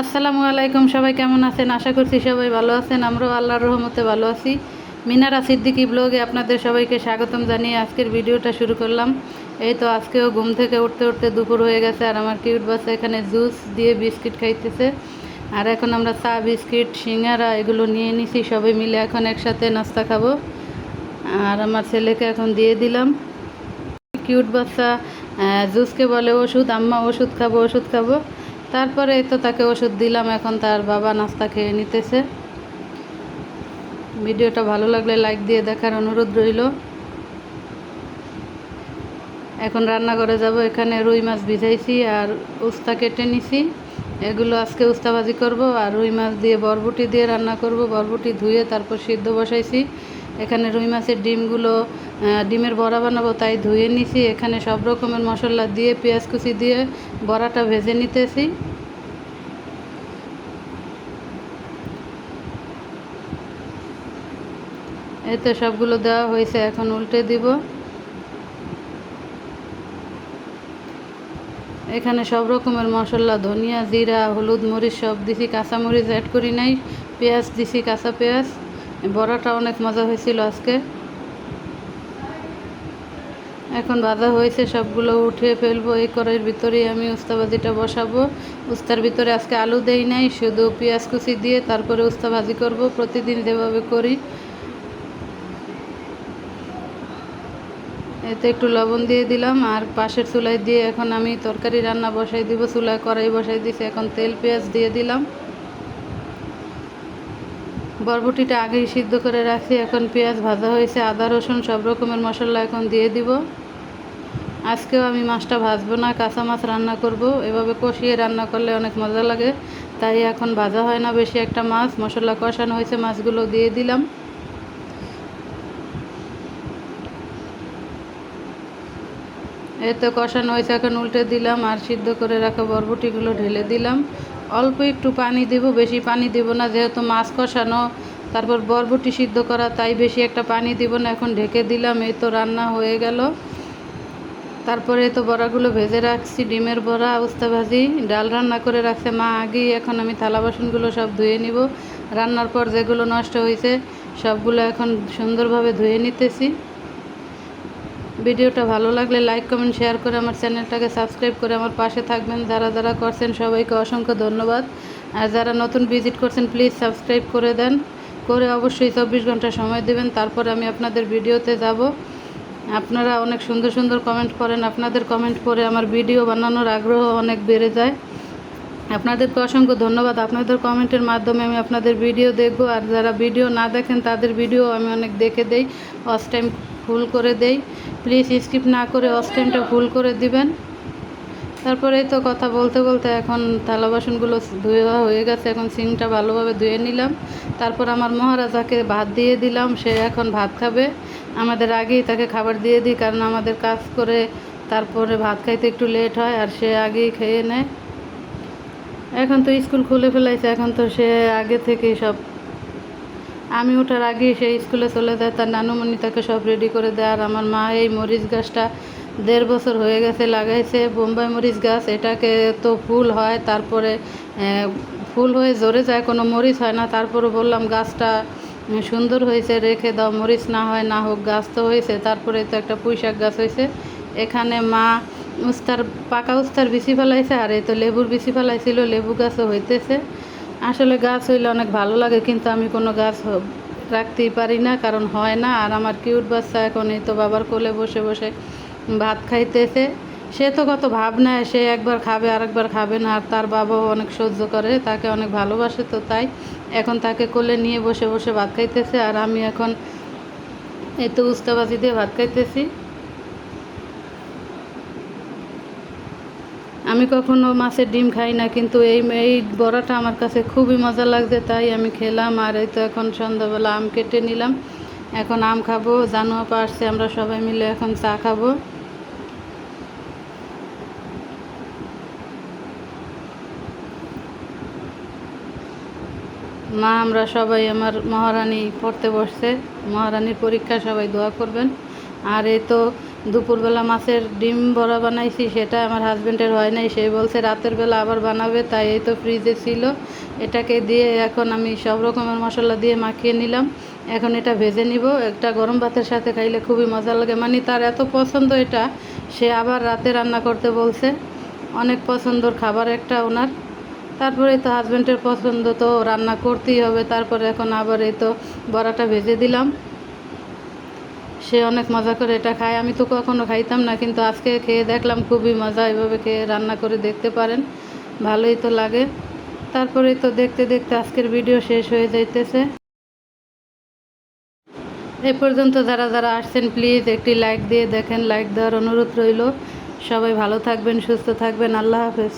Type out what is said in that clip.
আসসালামু আলাইকুম, সবাই কেমন আছেন? আশা করছি সবাই ভালো আছেন। আমরাও আল্লাহর রহমতে ভালো আছি। মিনারা সিদ্দিকি ব্লগে আপনাদের সবাইকে স্বাগতম জানিয়ে আজকের ভিডিওটা শুরু করলাম। এই তো আজকেও ঘুম থেকে উঠতে উঠতে দুপুর হয়ে গেছে আর আমার কিউট বাচ্চা এখানে জুস দিয়ে বিস্কিট খাইতেছে। আর এখন আমরা চা, বিস্কিট, সিঙ্গারা এগুলো নিয়ে নিছি সবাই মিলে এখন একসাথে নাস্তা খাব। আর আমার ছেলেকে এখন দিয়ে দিলাম। কিউট বাচ্চা জুসকে বলে ওষুধ, আম্মা ওষুধ খাব ওষুধ খাব। তারপরে তো তাকে ওষুধ দিলাম, এখন তার বাবা নাস্তা খেয়ে নিতেছে। ভিডিওটা ভালো লাগলে লাইক দিয়ে দেখার অনুরোধ রইল। এখন রান্না করে যাব, এখানে রুই মাছ ভিজাইছি আর উস্তা কেটে নিছি। এগুলো আজকে উস্তাবাজি করব আর রুই মাছ দিয়ে বরবটি দিয়ে রান্না করব। বরবটি ধুয়ে তারপর সিদ্ধ বসাইছি। এখানে রুই মাছের ডিমগুলো ডিমের বড়া বানাবো, তাই ধুয়ে নিছি। এখানে সব রকমের মশলা দিয়ে, পেঁয়াজ কুচি দিয়ে বড়াটা ভেজে নিতেছি। এতে সবগুলো দেওয়া হয়েছে, এখন উল্টে দিব। এখানে সব রকমের মশলা, ধনিয়া, জিরা, হলুদ মরিচ সব দিছি কাঁচা মরিচ অ্যাড করি নাই, পেঁয়াজ দিছি, কাঁচা পেঁয়াজ। বড়াটা অনেক মজা হয়েছিল আজকে। এখন ভাজা হয়েছে, সবগুলো উঠিয়ে ফেলব, এই কড়াইয়ের ভিতরেই আমি উস্তাভাজিটা বসাবো। উস্তার ভিতরে আজকে আলু দেই নাই, শুধু পেঁয়াজ কুচি দিয়ে তারপরে উস্তা ভাজি করব, প্রতিদিন যেভাবে করি। এতে একটু লবণ দিয়ে দিলাম, আর পাশের চুলায় দিয়ে এখন আমি তরকারি রান্না বসাই দিব, চুলায় কড়াই বসাই দিছি, এখন তেল, পেঁয়াজ দিয়ে দিলাম। বরবটিটা আগেই সিদ্ধ করে রাখছি এখন পেঁয়াজ ভাজা হয়েছে, আদা, রসুন, সব রকমের মশলা এখন দিয়ে দিব। আজকেও আমি মাছটা ভাজবো না, কাঁচা মাছ রান্না করব। এভাবে কষিয়ে রান্না করলে অনেক মজা লাগে, তাই এখন ভাজা হয় না বেশি একটা মাছ। মশলা কষানো হয়েছে, মাছগুলো দিয়ে দিলাম। এই তো কষানো হয়েছে, এখন উল্টে দিলাম আর সিদ্ধ করে রাখা বরবটিগুলো ঢেলে দিলাম। অল্প একটু পানি দিব, বেশি পানি দিব না। যেহেতু মাছ কষানো, তারপর বরবটি সিদ্ধ করা, তাই বেশি একটা পানি দিব না। এখন ঢেকে দিলাম, এই তো রান্না হয়ে গেল। তারপরে তো বড়াগুলো ভেজে রাখছি, ডিমের বড়া, উস্তা ভাজি, ডাল রান্না করে রাখছে মা আগেই। এখন আমি থালা বাসনগুলো সব ধুয়ে নিব। রান্নার পর যেগুলো নষ্ট হয়েছে সবগুলো এখন সুন্দরভাবে ধুয়ে নিতেছি। ভিডিওটা ভালো লাগলে লাইক, কমেন্ট, শেয়ার করে আমার চ্যানেলটাকে সাবস্ক্রাইব করে আমার পাশে থাকবেন। যারা যারা করছেন সবাইকে অসংখ্য ধন্যবাদ। আর যারা নতুন ভিজিট করছেন, প্লিজ সাবস্ক্রাইব করে দেন। করে অবশ্যই চব্বিশ ঘণ্টা সময় দেবেন। তারপর আমি আপনাদের ভিডিওতে যাব। আপনারা অনেক সুন্দর সুন্দর কমেন্ট করেন। আপনাদের কমেন্ট পড়ে আমার ভিডিও বানানোর আগ্রহ অনেক বেড়ে যায়। আপনাদেরকে অসংখ্য ধন্যবাদ। আপনাদের কমেন্টের মাধ্যমে আমি আপনাদের ভিডিও দেখব। আর যারা ভিডিও না দেখেন, তাদের ভিডিও আমি অনেক দেখে দেই। অস টাইম ফুল করে দেই। প্লিজ স্কিপ না করে অস টাইমটা ফুল করে দিবেন। তারপরে তো কথা বলতে বলতে এখন থালা বাসনগুলো ধুয়ে হয়ে গেছে, এখন সিংটা ভালোভাবে ধুয়ে নিলাম। তারপর আমার মহারাজাকে ভাত দিয়ে দিলাম, সে এখন ভাত খাবে। আমাদের আগেই তাকে খাবার দিয়ে দিই, কারণ আমাদের কাজ করে তারপরে ভাত খাইতে একটু লেট হয়, আর সে আগেই খেয়ে নেয়। এখন তো স্কুল খুলে ফেলাইছে, এখন তো সে আগে থেকেই সব আমি ওঠার আগেই সে স্কুলে চলে যায়, তার নানুমণি তাকে সব রেডি করে দেয়। আর আমার মা এই মরিচ গাছটা দেড় বছর হয়ে গেছে লাগাইছে। বোম্বাই মরিচ গাছ, এটাকে তো ফুল হয়, তারপরে ফুল হয়ে জোরে যায়, কোনো মরিচ হয় না। তারপরে বললাম, গাছটা সুন্দর হয়েছে, রেখে দাও, মরিচ না হয় না হোক, গাছ তো হয়েছে। তারপরে তো একটা পুঁইশাক গাছ হয়েছে। এখানে মা উস্তার, পাকা উস্তার বিচি ফেলাইছে, আর এই তো লেবুর বিচি ফেলাইছিল, লেবু গাছও হইতেছে। আসলে গাছ হইলে অনেক ভালো লাগে, কিন্তু আমি কোনো গাছ রাখতেই পারি না, কারণ হয় না। আর আমার কিউট বাচ্চা এখন এই তো বাবার কোলে বসে বসে ভাত খাইতেছে। সে তো কত ভাব নেয়, সে একবার খাবে, আরেকবার খাবে না, আর তার বাবাও অনেক সহ্য করে, তাকে অনেক ভালোবাসে তো তাই। এখন তাকে কোলে নিয়ে বসে বসে ভাত খাইতেছে, আর আমি এখন এই তো উস্তাবাজি দিয়ে ভাত খাইতেছি। আমি কখনো মাছের ডিম খাই না, কিন্তু এই এই বড়াটা আমার কাছে খুবই মজা লাগছে, তাই আমি খেলাম আর এই তো এখন সন্ধ্যাবেলা আম কেটে নিলাম। এখন আম খাব জানুয়া পা আসছে, আমরা সবাই মিলে এখন চা খাব। মা, আমরা সবাই আমার মহারানী পড়তে বসছে, মহারানীর পরীক্ষা সবাই দোয়া করবেন। আর এই তো দুপুরবেলা মাছের ডিম বড়া বানাইছি, সেটা আমার হাজব্যান্ডের হয় নাই। সে বলছে, রাতের বেলা আবার বানাবে। তাই এই তো ফ্রিজে ছিল। এটাকে দিয়ে এখন আমি সব রকমের মশলা দিয়ে মাখিয়ে নিলাম। এখন এটা ভেজে নিব। একটা গরম ভাতের সাথে খাইলে খুবই মজা লাগে। মানে তার এত পছন্দ এটা, সে আবার রাতে রান্না করতে বলছে। অনেক পছন্দর খাবার একটা ওনার। তারপরে তো হাজব্যান্ডের পছন্দ তো রান্না করতেই হবে। তারপরে এখন আবার এই তো বড়াটা ভেজে দিলাম। সে অনেক মজা করে এটা খায়। আমি তো কখনো খাইতাম না, কিন্তু আজকে খেয়ে দেখলাম খুবই মজা। এভাবে খেয়ে রান্না করে দেখতে পারেন, ভালোই তো লাগে। তারপরে তো দেখতে দেখতে আজকের ভিডিও শেষ হয়ে যাইতেছে। এই পর্যন্ত যারা যারা আসছেন, প্লিজ একটি লাইক দিয়ে দেখেন। লাইক দেওয়ার অনুরোধ রইল। সবাই ভালো থাকবেন, সুস্থ থাকবেন। আল্লাহ হাফেজ।